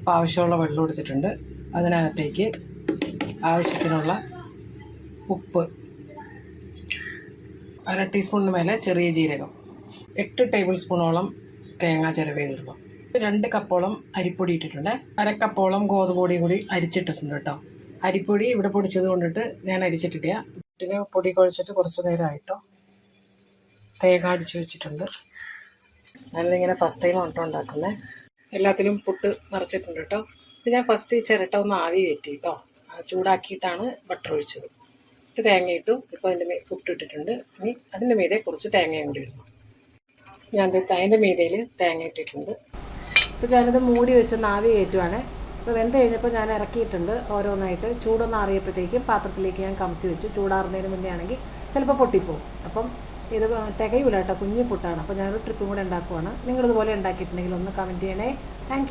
അപ്പോൾ ആവശ്യമുള്ള വെള്ളം എടുത്തിട്ടുണ്ട് അതിനകത്തേക്ക് ആവശ്യത്തിനുള്ള ഉപ്പ്. അര ടീസ്പൂണിന് മേലെ ചെറിയ ജീരകം. എട്ട് ടേബിൾ സ്പൂണോളം തേങ്ങ ചിരവിയത് ഇടണം രണ്ട് കപ്പോളം അരിപ്പൊടി ഇട്ടിട്ടുണ്ട്. അരക്കപ്പോളം കപ്പോളം ഗോതമ്പ് കൂടി അരിച്ചിട്ടിട്ടുണ്ട് കേട്ടോ. അരിപ്പൊടി ഇവിടെ പൊടിച്ചത് കൊണ്ടിട്ട് ഞാൻ അരിച്ചിട്ടില്ല. പിന്നെ പൊടി കുഴച്ചിട്ട് കുറച്ച് നേരമായിട്ടോ തേങ്ങ അടിച്ച് വെച്ചിട്ടുണ്ട്. ഞാനിതിങ്ങനെ ഫസ്റ്റ് ടൈം ഓട്ടോ ഉണ്ടാക്കുന്നത് എല്ലാത്തിലും പുട്ട് നിറച്ചിട്ടുണ്ട് കേട്ടോ ഇത് ഞാൻ ഫസ്റ്റ് ചിരട്ട ഒന്ന് ആവി കയറ്റി കേട്ടോ ചൂടാക്കിയിട്ടാണ് ബട്ടർ ഒഴിച്ചത്. ഇത് തേങ്ങയിട്ടു ഇപ്പോൾ അതിന്റെ പുട്ടിട്ടിട്ടുണ്ട്. ഇനി അതിന്റെ മീതെ കുറച്ച് തേങ്ങയും കൂടി ഇടണം. ഞാൻ അതിന്റെ മീതയിൽ തേങ്ങ ഇട്ടിട്ടുണ്ട്. ഇപ്പോൾ ഞാനിത് മൂടി വെച്ചൊന്ന് ആവി കയറ്റുവാണ്. ഇപ്പോൾ വെന്ത് കഴിഞ്ഞപ്പോൾ ഞാൻ ഇറക്കിയിട്ടുണ്ട് ഓരോന്നായിട്ട്. ചൂടൊന്ന് അറിയപ്പോഴത്തേക്കും പാത്രത്തിലേക്ക് ഞാൻ കമത്തി വെച്ചു. ചൂടാറുന്നതിന് മുന്നേ ആണെങ്കിൽ ചിലപ്പോൾ പൊട്ടിപ്പോവും. അപ്പം ഇത് തികയൂല കേട്ടോ കുഞ്ഞു പുട്ടാണ്. അപ്പോൾ ഞാനൊരു ട്രിപ്പും കൂടെ ഉണ്ടാക്കുവാണ്. നിങ്ങളിതുപോലെ ഉണ്ടാക്കിയിട്ടുണ്ടെങ്കിൽ ഒന്ന് കമന്റ് ചെയ്യണേ. താങ്ക്